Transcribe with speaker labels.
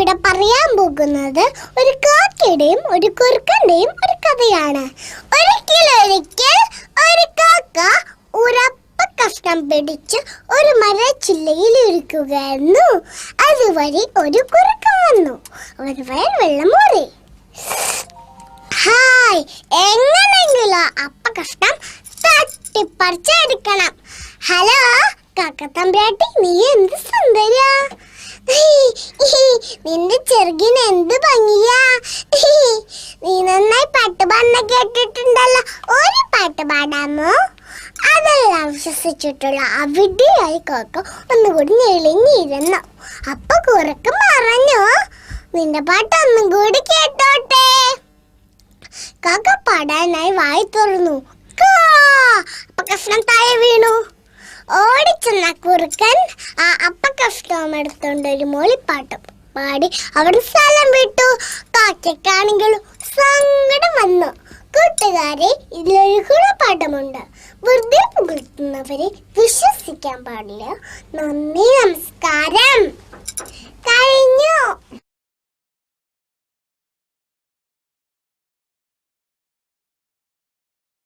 Speaker 1: ഇവിടെ പറയാൻ പോകുന്നത് ഒരു കാക്കയുടെയും ഒരു കുറുക്കന്റെയും ഒരു കഥയാണ്. ഒരിക്കലൊരിക്കൽ ഒരു കാക്ക ഉറപ്പ കഷ്ണം പിടിച്ച് ഒരു മരച്ചില്ലയിൽ ഇരിക്കുകയായിരുന്നു. അതുവഴി ഒരു കുറുക്കൻ വന്നു. ഒരു വയൽ വെള്ളം മൂറി ഹായ് എങ്ങനെങ്കിലും അപ്പ കഷ്ണം തട്ടിപ്പറിച്ചെടുക്കണം. ഹലോ കാക്കത്തമ്പ്രാട്ടി നീ എന്ത് സുന്ദരിയാ നിന്റെ ചെറുകിന് എന്ത് ഭംഗിയാ? നീ നന്നായി പാട്ട് പാടുന്ന കേട്ടിട്ടുണ്ടല്ലോ. ഒരു പാട്ട് പാടാമോ? അതെല്ലാം വിശ്വസിച്ചിട്ടുള്ള അവിടെയായി കാക്ക ഒന്നുകൂടി ഞെളിഞ്ഞിരുന്നു അപ്പൊ കുറുക്ക് പറഞ്ഞു നിന്റെ പാട്ട് ഒന്നും കൂടി കേട്ടോട്ടെ. കാക്ക പാടാനായി വായി തുറന്നു! അപ്പ കഷ്ണം താഴെ വീണു. ഓടിച്ചെന്ന കുറുക്കൻ ആ അപ്പ കഷ്ണം എടുത്തോണ്ട് ഒരു മോളിപ്പാട്ട് പാടി അവിടെ സ്ഥലം വിട്ടു. കാക്കയ്ക്കാണെങ്കിലും സങ്കടം വന്നു. കൂട്ടുകാരെ ഇതിലൊരു ഗുണപാഠമുണ്ട്. വെറുതെ പുകഴ്ത്തുന്നവരെ വിശ്വസിക്കാൻ പാടില്ല. നന്ദി നമസ്കാരം.